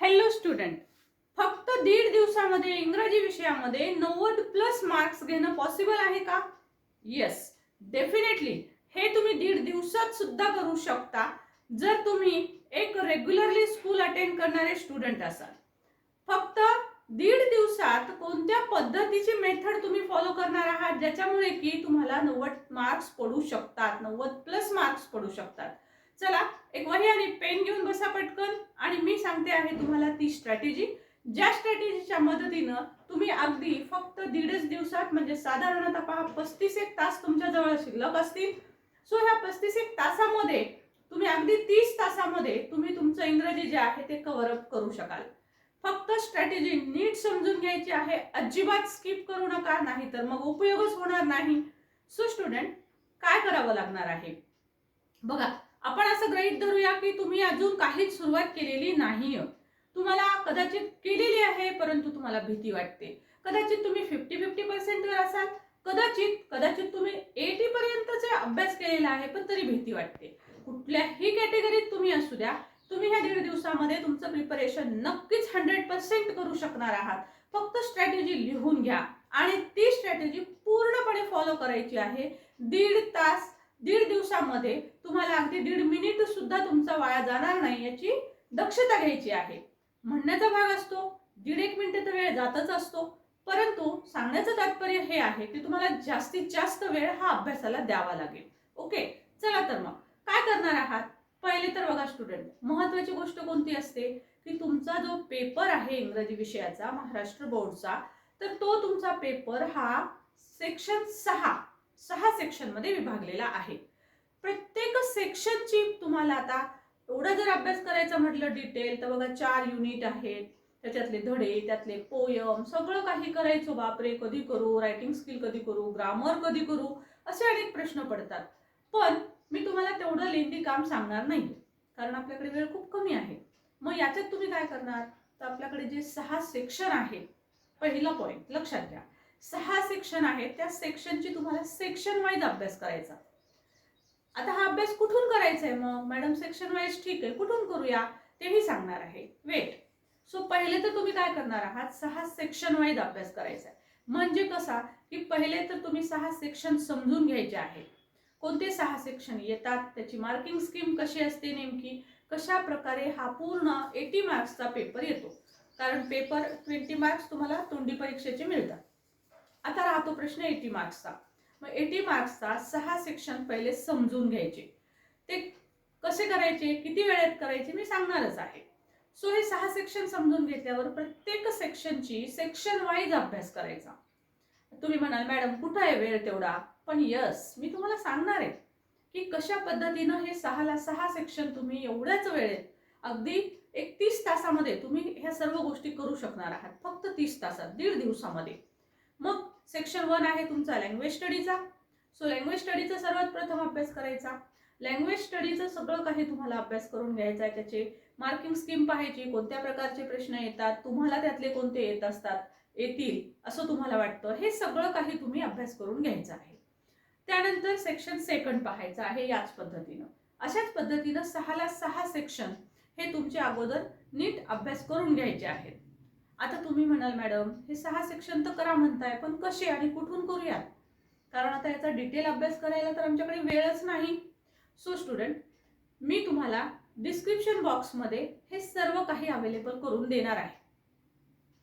Hello student फक्त दीड दिवसामध्ये इंग्रजी विषयामध्ये नव्वद प्लस मार्क्स घेणं पॉसिबल आहे का? येस डेफिनेटली हे तुम्ही दीड दिवसात सुद्धा करू शकता जर तुम्ही एक रेग्युलरली स्कूल अटेंड करणारे स्टुडंट असाल. फक्त दीड दिवसात कोणत्या पद्धतीची मेथड तुम्ही फॉलो करणार आहात ज्याच्यामुळे की तुम्हाला नव्वद मार्क्स पडू शकतात नव्वद प्लस मार्क्स पडू शकतात. चला एक वही आणि पेन घेऊन बसा पटकन. आणि मी सांगते आहे तुम्हाला ती स्ट्रॅटेजी ज्या स्ट्रॅटेजीच्या मदतीनं तुम्ही अगदी फक्त दीडच दिवसात म्हणजे साधारणतः पहा पस्तीस एक तास तुमच्या जवळ शिल्लक असतील. सो ह्या पस्तीस एक तासामध्ये तुम्ही अगदी तीस तासामध्ये तुम्ही तुमचं इंग्रजी जे आहे ते कव्हरअप करू शकाल. फक्त स्ट्रॅटेजी नीट समजून घ्यायची आहे. अजिबात स्किप करू नका नाही तर मग उपयोगच होणार नाही. सो स्टुडंट काय करावं लागणार आहे? बघा आपण असं ग्रहित धरूया की तुम्ही अजून काहीच सुरुवात केलेली नाही तुम्हाला कदाचित केलेली आहे परंतु तुम्हाला भीती वाटते. कदाचित तुम्ही फिफ्टी फिफ्टी पर्सेंटवर असाल. कदाचित कदाचित तुम्ही एटी पर्यंतचे अभ्यास केलेला आहे पण तरी भीती वाटते. कुठल्याही कॅटेगरीत तुम्ही असू द्या. तुम्ही ह्या दीड दिवसामध्ये तुमचं प्रिपरेशन नक्कीच हंड्रेड पर्सेंट करू शकणार आहात. फक्त स्ट्रॅटेजी लिहून घ्या. आणि ती स्ट्रॅटेजी पूर्णपणे फॉलो करायची आहे. दीड तास दीड दिवसामध्ये तुम्हाला अगदी दीड मिनिट सुद्धा तुमचा वाया जाणार नाही याची दक्षता घ्यायची आहे. म्हणण्याचा भाग असतो दीड एक मिनिट तर वेळ जातच असतो. परंतु सांगण्याचं तात्पर्य हे आहे की तुम्हाला जास्तीत जास्त वेळ हा अभ्यासाला द्यावा लागेल. ओके? चला तर मग. काय करणार आहात? पहिले तर बघा स्टुडंट महत्वाची गोष्ट कोणती असते? की तुमचा जो पेपर आहे इंग्रजी विषयाचा महाराष्ट्र बोर्डचा तर तो तुमचा पेपर हा सेक्शन सहा सहा सेक्शनमध्ये विभागलेला आहे. प्रत्येक सेक्शनची तुम्हाला आता एवढा जर अभ्यास करायचा म्हटलं डिटेल तर बघा चार युनिट आहेत. त्याच्यातले धडे त्यातले पोयम सगळं काही करायचो बापरे कधी करू रायटिंग स्किल कधी करू ग्रामर कधी करू असे अनेक प्रश्न पडतात. पण मी तुम्हाला तेवढं लेंदी काम सांगणार नाही कारण आपल्याकडे वेळ खूप कमी आहे. मग याच्यात तुम्ही काय करणार? तर आपल्याकडे जे सहा सेक्शन आहे पहिला पॉईंट लक्षात घ्या. सहा सेक्शन आहेत. त्या सेक्शनची तुम्हाला सेक्शन वाईज अभ्यास करायचा. आता हा अभ्यास कुठून करायचा आहे मग? मॅडम सेक्शन वाईज ठीक आहे. कुठून करूया? तेही सांगणार आहे. वेट. सो पहिले तर तुम्ही काय करणार आहात? सहा सेक्शन वाईज अभ्यास करायचा आहे म्हणजे कसा? की पहिले तर तुम्ही सहा सेक्शन समजून घ्यायचे आहे. कोणते सहा सेक्शन येतात? त्याची मार्किंग स्कीम कशी असते नेमकी? कशा प्रकारे हा पूर्ण एटी मार्क्सचा पेपर येतो? कारण पेपर ट्वेंटी मार्क्स तुम्हाला तोंडी परीक्षेचे मिळतात. आता राहतो प्रश्न एटी मार्क्सचा मग एटी मार्क्सचा सहा सेक्शन पहिले समजून घ्यायचे. ते कसे करायचे? किती वेळेत करायचे? मी सांगणारच आहे. सो हे सहा सेक्शन समजून घेतल्यावर प्रत्येक सेक्शनची सेक्शन वाईज अभ्यास करायचा. तुम्ही म्हणाल मॅडम कुठं आहे वेळ तेवढा? पण यस मी तुम्हाला सांगणार आहे की कशा पद्धतीनं हे सहाला सहा सेक्शन तुम्ही एवढ्याच वेळेत अगदी एक तीस तासामध्ये तुम्ही ह्या सर्व गोष्टी करू शकणार आहात. फक्त तीस तासात दीड दिवसामध्ये. मग सेक्शन वन आहे तुमचा लँग्वेज स्टडीचा सो लँग्वेज स्टडीचा सर्वात प्रथम अभ्यास करायचा. लँग्वेज स्टडीचं सगळं काही तुम्हाला अभ्यास करून घ्यायचा आहे. त्याचे मार्किंग स्कीम पाहायची कोणत्या प्रकारचे प्रश्न येतात तुम्हाला त्यातले कोणते येत असतात येतील असं तुम्हाला वाटतं. हे सगळं काही तुम्ही अभ्यास करून घ्यायचं आहे. त्यानंतर सेक्शन सेकंड पाहायचं आहे याच पद्धतीनं. अशाच पद्धतीनं सहाला सहा सेक्शन हे तुमचे अगोदर नीट अभ्यास करून घ्यायचे आहेत. आता तुम्ही म्हणाल मॅडम हे सहा सेक्शन तर करा म्हणताय पण कसे आणि कुठून करूयात? कारण आता याचा डिटेल अभ्यास करायला तर आमच्याकडे वेळच नाही. सो स्टुडंट मी तुम्हाला डिस्क्रिप्शन बॉक्समध्ये हे सर्व काही अवेलेबल करून देणार आहे.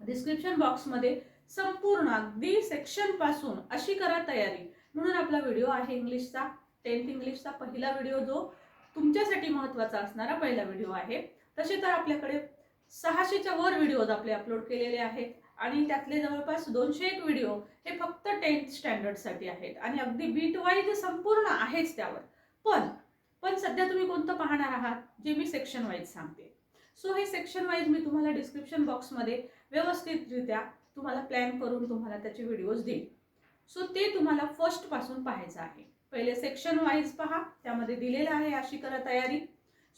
डिस्क्रिप्शन बॉक्समध्ये संपूर्ण अगदी सेक्शनपासून अशी करा तयारी. म्हणून आपला व्हिडिओ आहे इंग्लिशचा टेन्थ इंग्लिशचा पहिला व्हिडिओ जो तुमच्यासाठी महत्त्वाचा असणारा पहिला व्हिडिओ आहे. तसे तर आपल्याकडे सहाशेच्या वर व्हिडिओज आपले अपलोड केलेले आहेत. आणि त्यातले जवळपास दोनशे एक व्हिडिओ हे फक्त टेन्थ स्टँडर्डसाठी आहेत. आणि अगदी बीट वाईज संपूर्ण आहेच त्यावर. पण पण सध्या तुम्ही कोणतं पाहणार आहात? जे मी सेक्शन वाईज सांगते. सो हे सेक्शन वाईज मी तुम्हाला डिस्क्रिप्शन बॉक्समध्ये व्यवस्थितरित्या तुम्हाला प्लॅन करून तुम्हाला त्याचे व्हिडिओज देईन. सो ते तुम्हाला फर्स्टपासून पाहायचं आहे. पहिले सेक्शन वाईज पहा. त्यामध्ये दिलेलं आहे अशी करा तयारी.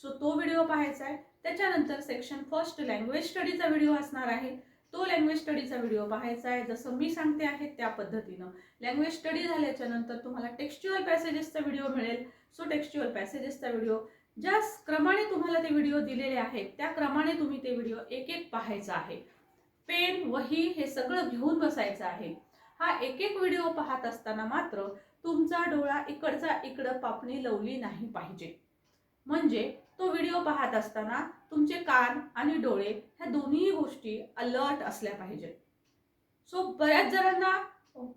सो तो व्हिडिओ पाहायचा आहे. त्याच्यानंतर सेक्शन फर्स्ट लँग्वेज स्टडीचा व्हिडिओ असणार आहे. तो लँग्वेज स्टडीचा व्हिडिओ पाहायचा आहे. जसं मी सांगते आहे त्या पद्धतीनं. लँग्वेज स्टडी झाल्याच्यानंतर तुम्हाला टेक्स्च्युअल पॅसेजेसचा व्हिडिओ मिळेल. सो टेक्स्च्युअल पॅसेजेसचा व्हिडिओ ज्या क्रमाने तुम्हाला ते व्हिडिओ दिलेले आहेत त्या क्रमाने तुम्ही ते व्हिडिओ एक एक पाहायचा आहे. पेन वही हे सगळं घेऊन बसायचं आहे. हा एक एक व्हिडिओ पाहत असताना मात्र तुमचा डोळा इकडचा इकडं पापणी लवली नाही पाहिजे. म्हणजे तो व्हिडिओ पाहत असताना तुमचे कान आणि डोळे ह्या दोन्ही गोष्टी अलर्ट असल्या पाहिजेत. सो बऱ्याच जणांना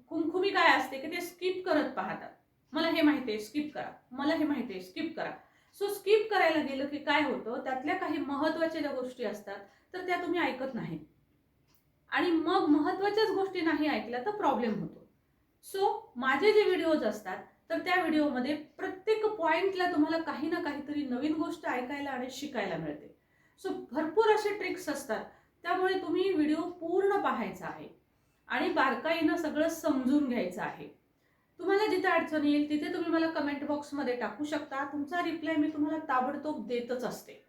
खुमखुमी काय असते की ते स्किप करत पाहतात. मला हे माहिती आहे स्किप करा. मला हे माहिती आहे स्किप करा. सो स्किप करायला गेलं की काय होतं? त्यातल्या काही महत्त्वाच्या ज्या गोष्टी असतात तर त्या तुम्ही ऐकत नाही. आणि मग महत्वाच्याच गोष्टी नाही ऐकल्या तर प्रॉब्लेम होतो. सो माझे जे व्हिडिओज असतात तर त्या व्हिडिओमध्ये प्रत्येक पॉईंटला तुम्हाला काही ना काहीतरी नवीन गोष्ट ऐकायला आणि शिकायला मिळते. सो भरपूर असे ट्रिक्स असतात. त्यामुळे तुम्ही व्हिडिओ पूर्ण पाहायचा आहे. आणि बारकाईनं सगळं समजून घ्यायचं आहे. तुम्हाला जिथे अडचण येईल तिथे तुम्ही मला कमेंट बॉक्समध्ये टाकू शकता. तुमचा रिप्लाय मी तुम्हाला ताबडतोब देतच असते.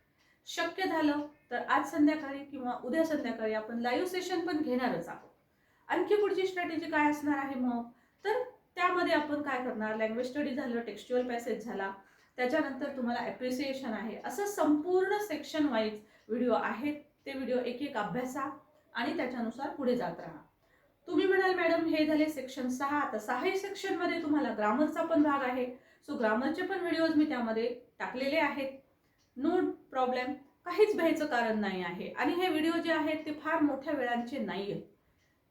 शक्य झालं तर आज संध्याकाळी किंवा उद्या संध्याकाळी आपण लाईव्ह सेशन पण घेणारच आहोत. आणखी पुढची स्ट्रॅटेजी काय असणार आहे मग? तर त्यामध्ये आपण काय करणार? लँग्वेज स्टडी झालं टेक्स्च्युअल पॅसेज झाला. त्याच्यानंतर तुम्हाला ॲप्रिसिएशन आहे. असं संपूर्ण सेक्शन वाईज व्हिडिओ आहेत. ते व्हिडिओ एक एक अभ्यासा आणि त्याच्यानुसार पुढे जात राहा. तुम्ही म्हणाल मॅडम हे झाले सेक्शन सहा. आता सहाही सेक्शनमध्ये तुम्हाला ग्रामरचा पण भाग आहे. सो ग्रामरचे पण व्हिडिओज मी त्यामध्ये टाकलेले आहेत. नो प्रॉब्लेम काहीच भ्यायचं कारण नाही आहे. आणि हे व्हिडिओ जे आहेत ते फार मोठ्या वेळांचे नाही आहेत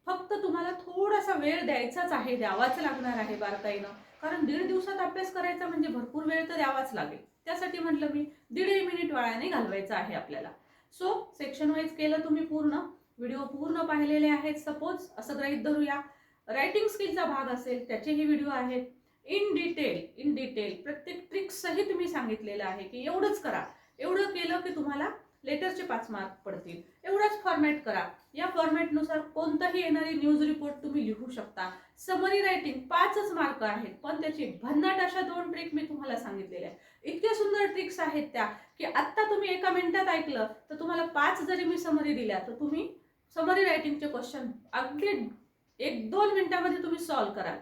फक्त तुम्हाला थोडासा वेळ द्यायचाच आहे द्यावाच लागणार आहे बारकाईनं कारण दीड दिवसात अभ्यास करायचा म्हणजे भरपूर वेळ तर द्यावाच लागेल. त्यासाठी म्हटलं मी दीड मिनिट वाळ्याने घालवायचं आहे आपल्याला. सो सेक्शन वाईज केलं तुम्ही पूर्ण. व्हिडिओ पूर्ण पाहिलेले आहेत. सपोज असं गृहीत धरूया. रायटिंग स्किलचा भाग असेल त्याचेही व्हिडिओ आहेत. इन डिटेल इन डिटेल प्रत्येक ट्रिक्सही तुम्ही सांगितलेलं आहे की एवढंच करा. एवढं केलं की तुम्हाला लेटरचे पाच मार्क पडतील. एवढाच फॉर्मॅट करा. या फॉर्मॅटनुसार कोणताही येणारी न्यूज रिपोर्ट तुम्ही लिहू शकता. समरी रायटिंग पाचच मार्क आहेत. पण त्याची भन्नाट अशा दोन ट्रिक मी तुम्हाला सांगितलेल्या आहेत. इतक्या सुंदर ट्रिक्स आहेत त्या की आत्ता तुम्ही एका मिनिटात ऐकलं तर तुम्हाला पाच जरी मी समरी दिल्या तर तुम्ही समरी रायटिंगचे क्वेश्चन अगदी एक दोन मिनिटामध्ये तुम्ही सॉल्व कराल.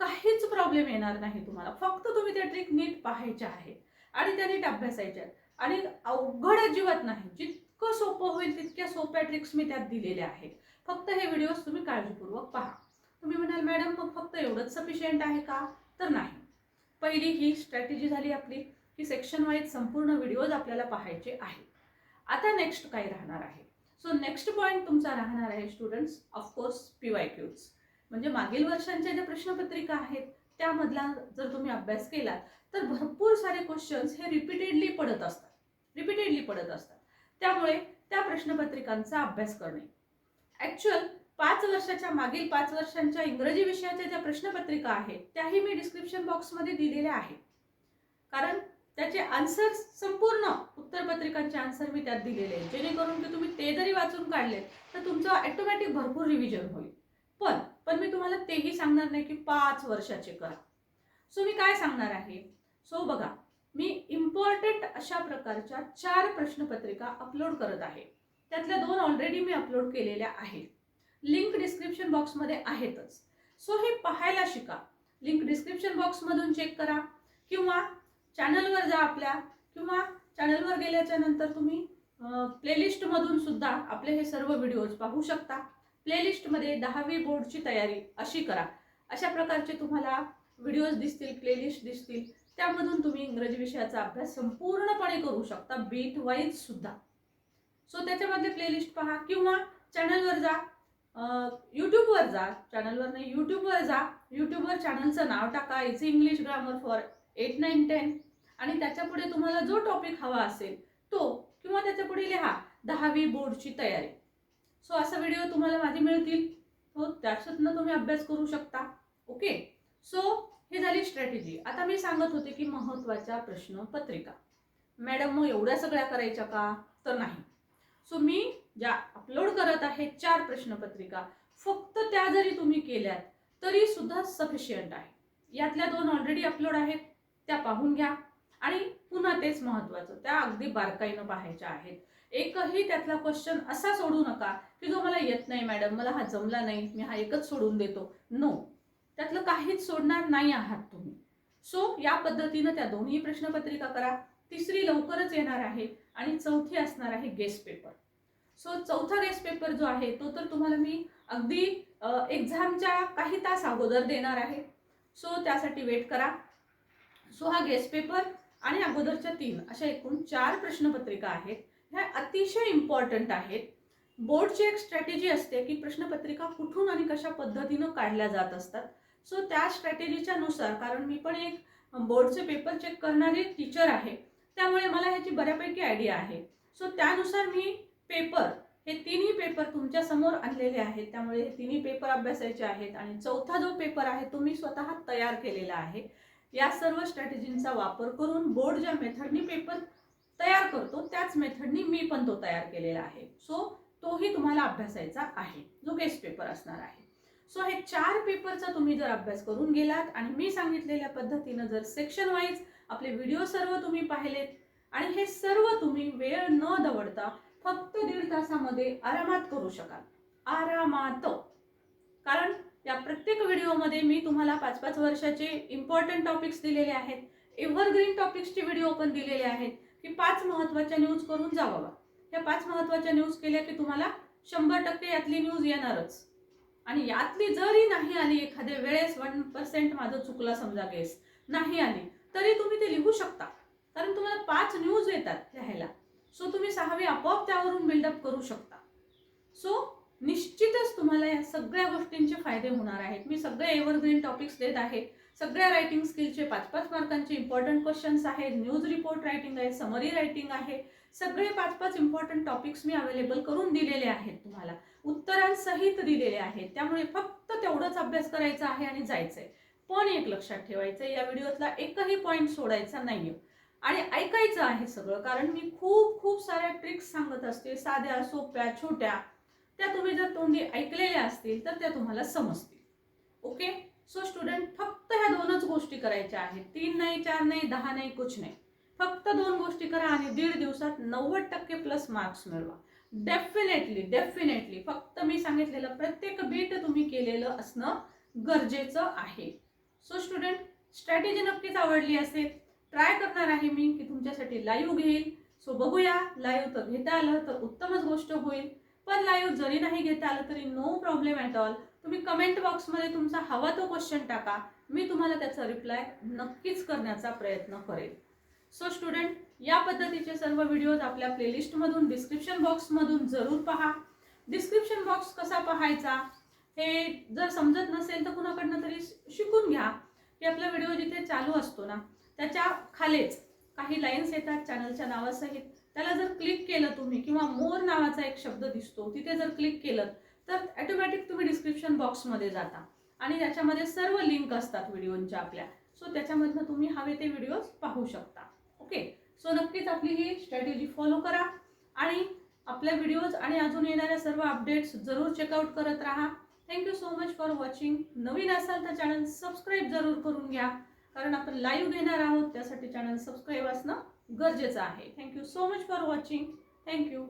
काहीच प्रॉब्लेम येणार नाही तुम्हाला. फक्त तुम्ही त्या ट्रिक नीट पाहायच्या आहे आणि त्या नीट अभ्यासायच्या आहेत. आणि अवघड अजिबात नाही. जितकं सोपं होईल तितक्या सोप्या ट्रिक्स मी त्यात दिलेल्या आहेत. फक्त हे व्हिडिओज तुम्ही काळजीपूर्वक पहा. तुम्ही म्हणाल मॅडम मग फक्त एवढंच सफिशियंट आहे का? तर नाही. पहिली ही स्ट्रॅटेजी झाली आपली. की सेक्शन वाईज संपूर्ण व्हिडिओज आपल्याला पाहायचे आहेत. आता नेक्स्ट काय राहणार आहे? सो नेक्स्ट पॉईंट तुमचा राहणार आहे students of course P Y Qs म्हणजे मागील वर्षांच्या ज्या प्रश्नपत्रिका आहेत त्यामधला जर तुम्ही अभ्यास केला तर भरपूर सारे क्वेश्चन्स हे रिपीटेडली पडत असतात. रिपीटेडली पडत असतात. त्यामुळे त्या प्रश्नपत्रिकांचा अभ्यास करणे. ॲक्च्युअल पाच वर्षाच्या मागील पाच वर्षांच्या इंग्रजी विषयाच्या ज्या प्रश्नपत्रिका आहेत त्याही मी डिस्क्रिप्शन बॉक्समध्ये दिलेल्या आहेत. कारण त्याचे आन्सर संपूर्ण उत्तरपत्रिकांचे आन्सर मी त्यात दिलेले आहेत. जेणेकरून की तुम्ही ते जरी वाचून काढले तर तुमचं ॲटोमॅटिक भरपूर रिव्हिजन होईल. पण पण मी तुम्हाला तेही सांगणार नाही की पाच वर्षाचे करा. सो मी काय सांगणार आहे? सो बघा मी इम्पॉर्टंट अशा प्रकारच्या चार प्रश्नपत्रिका अपलोड करत आहे. त्यातल्या दोन ऑलरेडी मी अपलोड केलेल्या आहेत. लिंक डिस्क्रिप्शन बॉक्समध्ये आहेतच. सो हे पाहायला शिका. लिंक डिस्क्रिप्शन बॉक्समधून चेक करा. किंवा चॅनलवर जा आपल्या. किंवा चॅनलवर गेल्याच्यानंतर तुम्ही प्लेलिस्टमधून सुद्धा आपले हे सर्व व्हिडिओज पाहू शकता. प्लेलिस्टमध्ये दहावी बोर्डची तयारी अशी करा. अशा प्रकारचे तुम्हाला व्हिडिओज दिसतील प्लेलिस्ट दिसतील. त्यामधून तुम्ही इंग्रजी विषयाचा अभ्यास संपूर्णपणे करू शकता बीट वाईज सुद्धा. सो त्याच्यामध्ये प्लेलिस्ट पहा किंवा चॅनलवर जा. यूट्यूबवर जा. चॅनलवर नाही यूट्यूबवर जा. यूट्यूबवर चॅनलचं नाव टाका. Is English grammar for eight nine ten आणि त्याच्यापुढे तुम्हाला जो टॉपिक हवा असेल तो किंवा त्याच्यापुढे लिहा दहावी बोर्डची तयारी. सो असा व्हिडिओ तुम्हाला माझे मिळतील. हो त्याच्यातनं तुम्ही अभ्यास करू शकता. ओके सो ही झाली स्ट्रॅटेजी आता मी सांगत होते की महत्त्वाच्या प्रश्नपत्रिका मॅडम मग एवढ्या सगळ्या करायच्या का? तर नाही. सो मी ज्या अपलोड करत आहे चार प्रश्नपत्रिका फक्त त्या जरी तुम्ही केल्यात तरी सुद्धा सफिशियंट आहे. यातल्या दोन ऑलरेडी अपलोड आहेत त्या पाहून घ्या. आणि पुन्हा तेच महत्त्वाचं त्या अगदी बारकाईनं पाहायच्या आहेत. एकही त्यातला क्वेश्चन असा सोडू नका की जो मला येत नाही मॅडम. मला हा जमला नाही मी हा एकच सोडून देतो. नो त्यातलं काहीच सोडणार नाही आहात तुम्ही. सो या पद्धतीनं त्या दोन्ही प्रश्नपत्रिका करा. तिसरी लवकरच येणार आहे आणि चौथी असणार आहे गेस्ट पेपर सो चौथा गेस्ट पेपर जो आहे तो तर तुम्हाला मी अगदी एक्झामच्या काही तास अगोदर देणार आहे. सो त्यासाठी वेट करा. सो हा गेस्ट पेपर आणि अगोदरच्या तीन अशा एकूण चार प्रश्नपत्रिका आहेत. ह्या अतिशय इम्पॉर्टंट आहेत. बोर्डची एक स्ट्रॅटेजी असते की प्रश्नपत्रिका कुठून आणि कशा पद्धतीनं काढल्या जात असतात. सो त्या स्ट्रॅटेजीच्या नुसार कारण मी पण एक बोर्डचे पेपर चेक करणारी टीचर आहे त्यामुळे मला ह्याची बऱ्यापैकी आयडिया आहे. सो त्यानुसार मी पेपर हे तिन्ही पेपर तुमच्यासमोर आणलेले आहेत त्यामुळे हे तिन्ही पेपर अभ्यासायचे आहेत आणि चौथा जो पेपर आहे तो मी स्वतः तयार केलेला आहे. या सर्व स्ट्रॅटेजींचा वापर करून बोर्ड ज्या मेथडनी पेपर तयार करतो त्याच मेथडनी मी पण तो तयार केलेला आहे. सो तोही तुम्हाला अभ्यासायचा आहे जो गेस्ट पेपर असणार आहे. सो हे चार पेपरचा तुम्ही जर अभ्यास करून गेलात आणि मी सांगितलेल्या पद्धतीनं जर सेक्शन वाईज आपले व्हिडिओ सर्व तुम्ही पाहिलेत आणि हे सर्व तुम्ही वेळ न दवडता फक्त दीड तासामध्ये आरामात करू शकाल. आरामात. कारण या प्रत्येक व्हिडिओमध्ये मी तुम्हाला पाच पाच वर्षाचे इम्पॉर्टंट टॉपिक्स दिलेले आहेत. एव्हरग्रीन टॉपिक्सचे व्हिडिओ पण दिलेले आहेत की पाच महत्त्वाच्या न्यूज करून जावा ह्या पाच महत्त्वाच्या न्यूज केल्या की तुम्हाला शंभर टक्के यातली न्यूज येणारच. आणि यातली जरी नाही आली एखाद्या वेळेस वन पर्सेंट माझं चुकला समजा गेस नाही आली तरी तुम्ही ते लिहू शकता. कारण तुम्हाला पाच न्यूज येतात लिहायला. सो तुम्ही सहावी आपोआप त्यावरून बिल्डअप करू शकता. सो निश्चितच तुम्हाला या सगळ्या गोष्टींचे फायदे होणार आहेत. मी सगळे एव्हरग्रीन टॉपिक्स देत आहे. सगळ्या रायटिंग स्किलचे पाच पाच मार्कांचे इम्पॉर्टंट क्वेश्चन्स आहेत. न्यूज रिपोर्ट रायटिंग आहे समरी रायटिंग आहे. सगळे पाच पाच इम्पॉर्टंट टॉपिक्स मी अवेलेबल करून दिलेले आहेत तुम्हाला. उत्तरांसहित दिलेले आहेत. त्यामुळे फक्त तेवढंच अभ्यास करायचा आहे आणि जायचंय. पण एक लक्षात ठेवायचं या व्हिडिओतला एकही पॉईंट सोडायचा नाहीये. आणि ऐकायचं आहे सगळं कारण मी खूप खूप साऱ्या ट्रिक्स सांगत असते साध्या सोप्या छोट्या. त्या तुम्ही जर तोंडी ऐकलेल्या असतील तर त्या तुम्हाला समजतील. ओके सो स्टुडंट फक्त ह्या दोनच गोष्टी करायच्या आहेत. तीन नाही चार नाही दहा नाही कुछ नाही. फक्त दोन गोष्टी करा आणि दीड दिवसात नव्वद टक्के प्लस मार्क्स मिळवा. डेफिनेटली डेफिनेटली फक्त मी सांगितलेलं प्रत्येक बीट तुम्ही केलेलं असणं गरजेचं आहे. सो स्टुडंट स्ट्रॅटेजी नक्कीच आवडली असेल. ट्राय करणार आहे मी की तुमच्यासाठी लाईव्ह घेईल. सो बघूया लाईव्ह तर घेता आलं तर उत्तमच गोष्ट होईल. पण लाईव्ह जरी नाही घेता आलं तरी नो प्रॉब्लेम ॲट ऑल तुम्ही कमेंट बॉक्समध्ये तुमचा हवा तो क्वेश्चन टाका. मी तुम्हाला त्याचा रिप्लाय नक्कीच करण्याचा प्रयत्न करेल सो स्टुडंट या पद्धतीचे सर्व व्हिडिओज आपल्या प्लेलिस्टमधून डिस्क्रिप्शन बॉक्समधून जरूर पहा. डिस्क्रिप्शन बॉक्स कसा पाहायचा हे जर समजत नसेल तर कुणाकडनं तरी शिकून घ्या. की आपला व्हिडिओ जिथे चालू असतो ना त्याच्या खालीच काही लाईन्स येतात चॅनलच्या नावासहित. त्याला जर क्लिक केलं तुम्ही किंवा मोर नावाचा एक शब्द दिसतो तिथे जर क्लिक केलं तर ॲटोमॅटिक तुम्ही डिस्क्रिप्शन बॉक्समध्ये जाता. आणि त्याच्यामध्ये सर्व लिंक असतात व्हिडिओच्या आपल्या. सो त्याच्यामधनं तुम्ही हवे ते व्हिडिओज पाहू शकता. सो नक्कीच आपली ही स्ट्रॅटेजी फॉलो करा. आणि आपल्या व्हिडिओज आणि अजून येणाऱ्या सर्व अपडेट्स जरूर चेकआउट करत राहा. Thank you so much for watching नवीन असाल तर चॅनल सबस्क्राईब जरूर करून घ्या. कारण आपण लाईव्ह घेणार आहोत त्यासाठी चॅनल सबस्क्राईब असणं गरजेचं आहे. Thank you so much for watching thank you